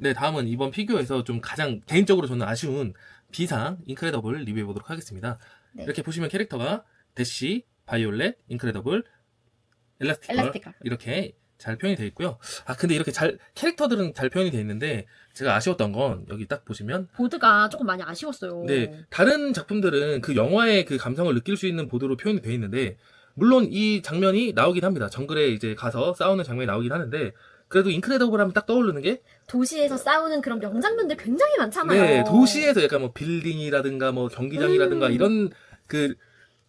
네, 다음은 이번 피규어에서 좀 가장 개인적으로 저는 아쉬운 B상 인크레더블 리뷰해 보도록 하겠습니다. 네. 이렇게 보시면 캐릭터가 대시, 바이올렛, 인크레더블, 엘라스티컬, 엘라스티컬. 이렇게 잘 표현이 되어 있고요. 아 근데 이렇게 잘 캐릭터들은 잘 표현이 되어 있는데 제가 아쉬웠던 건 여기 딱 보시면 보드가 조금 많이 아쉬웠어요. 네, 다른 작품들은 그 영화의 그 감성을 느낄 수 있는 보드로 표현이 되어 있는데 물론 이 장면이 나오긴 합니다. 정글에 이제 가서 싸우는 장면이 나오긴 하는데 그래도 인크레더블 하면 딱 떠오르는 게 도시에서 싸우는 그런 명장면들 굉장히 많잖아요. 네, 도시에서 약간 뭐 빌딩이라든가 뭐 경기장이라든가 음. 이런 그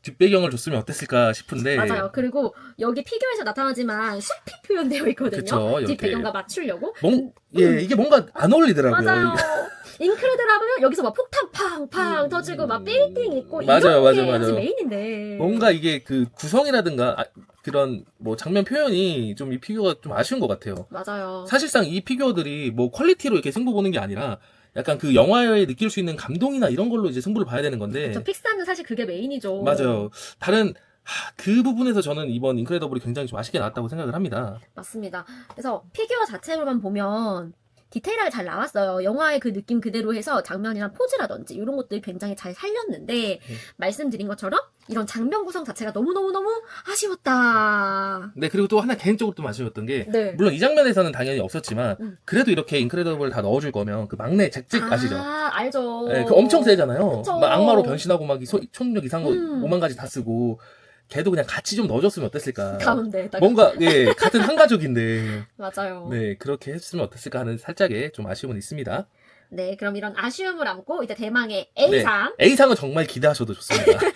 뒷배경을 줬으면 어땠을까 싶은데 맞아요. 그리고 여기 피규어에서 나타나지만 숲이 표현되어 있거든요. 그쵸. 뒷배경과 맞추려고. 뭔, 예, 이게 뭔가 안 어울리더라고요. 맞아요. 인크레드라 하면 여기서 막 폭탄 팡팡 터지고 막 빌딩 있고 음. 맞아요, 이런 맞아요, 게 맞아요. 메인인데. 뭔가 이게 그 구성이라든가 아, 그런 뭐 장면 표현이 좀 이 피규어가 좀 아쉬운 것 같아요. 맞아요. 사실상 이 피규어들이 뭐 퀄리티로 이렇게 승부 보는 게 아니라 약간 그 영화에 느낄 수 있는 감동이나 이런 걸로 이제 승부를 봐야 되는 건데 저 픽사는 사실 그게 메인이죠. 맞아요. 다른 하, 그 부분에서 저는 이번 인크레더블이 굉장히 좀 아쉽게 나왔다고 생각을 합니다. 맞습니다. 그래서 피규어 자체로만 보면 디테일하게 잘 나왔어요. 영화의 그 느낌 그대로 해서 장면이나 포즈라든지 이런 것들이 굉장히 잘 살렸는데 음. 말씀드린 것처럼 이런 장면 구성 자체가 너무너무너무 아쉬웠다. 네 그리고 또 하나 개인적으로 좀 아쉬웠던 게 네. 물론 이 장면에서는 당연히 없었지만 음. 그래도 이렇게 인크레더블 다 넣어줄 거면 그 막내 잭잭 아 시죠? 아, 알죠. 네, 그 엄청 세잖아요. 그쵸. 막 악마로 변신하고 막 이 소- 초능력 이상 거 음. 5만 가지 다 쓰고 걔도 그냥 같이 좀 넣어줬으면 어땠을까? 가운데 딱 뭔가 예 같은 한 가족인데 맞아요. 네 그렇게 했으면 어땠을까 하는 살짝의 좀 아쉬움은 있습니다. 네, 그럼 이런 아쉬움을 안고 이제 대망의 A상 A상은 정말 기대하셔도 좋습니다.